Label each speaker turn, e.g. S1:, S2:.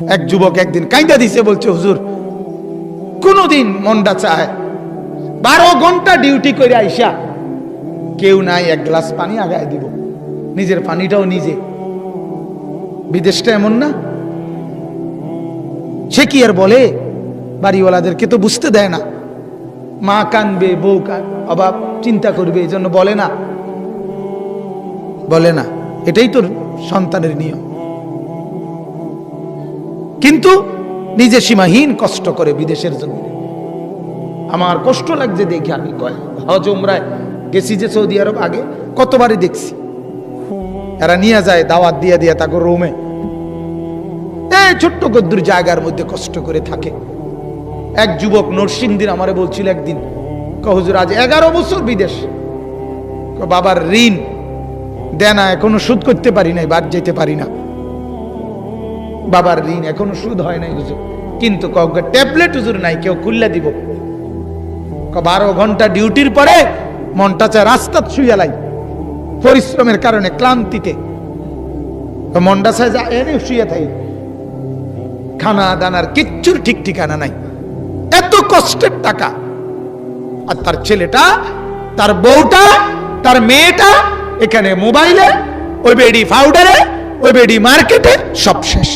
S1: এক যুবক একদিন কাইন্দা দিছে, বলছে, হুজুর, কোনোদিন মনটা চায়, বারো ঘণ্টা ডিউটি করে আইসা কেউ নাই, এক গ্লাস পানি আগায় দিব। নিজের পানিটাও নিজে। বিদেশটা এমন না? সে কি আর বলে? বাড়িওয়ালাদেরকে তো বুঝতে দেয় না। মা কানবে, বউ কান অভাব, চিন্তা করবে এই জন্য বলে না। বলে না। এটাই তোর সন্তানের নিয়ম। কিন্তু নিজে সীমাহীন কষ্ট করে বিদেশের জন্য আমার কষ্ট লাগছে দেখে আমি কয়। গেছি যে সৌদি আরব আগে, কতবারই দেখছি। এরা নিয়ে যায়, দাওয়াত দিয়ে দিয়ে তাকে রোমে। এই ছোট্ট গদ্দুর জায়গার মধ্যে কষ্ট করে থাকে। এক যুবক নরসিংদিন আমারে বলছিল একদিন ক হুজুর, আজ এগারো বছর বিদেশ। বাবার ঋণ দেনা এখনও শোধ করতে পারি নাই, বাদ যেতে পারি না। বাবার ঋণ এখনও সুদ হয় নাই হুজুর। কিন্তু ট্যাবলেট হুজুর নাই, কেউ খুললে দিব। বারো ঘণ্টা ডিউটির পরে মনটা চায় রাস্তা শুয়ালাই পরিশ্রমের কারণে, ক্লান্তিতে। মনটা চায় যা, এনে শুয়ে থাই। খানা দানার কিচ্ছুর ঠিক ঠিকানা নাই। এত কষ্টের টাকা। আর তার ছেলেটা, তার বউটা, তার মেয়েটা এখানে মোবাইলে, ওই বেডি পাউডারে ওই বেডি মার্কেটে সব শেষ।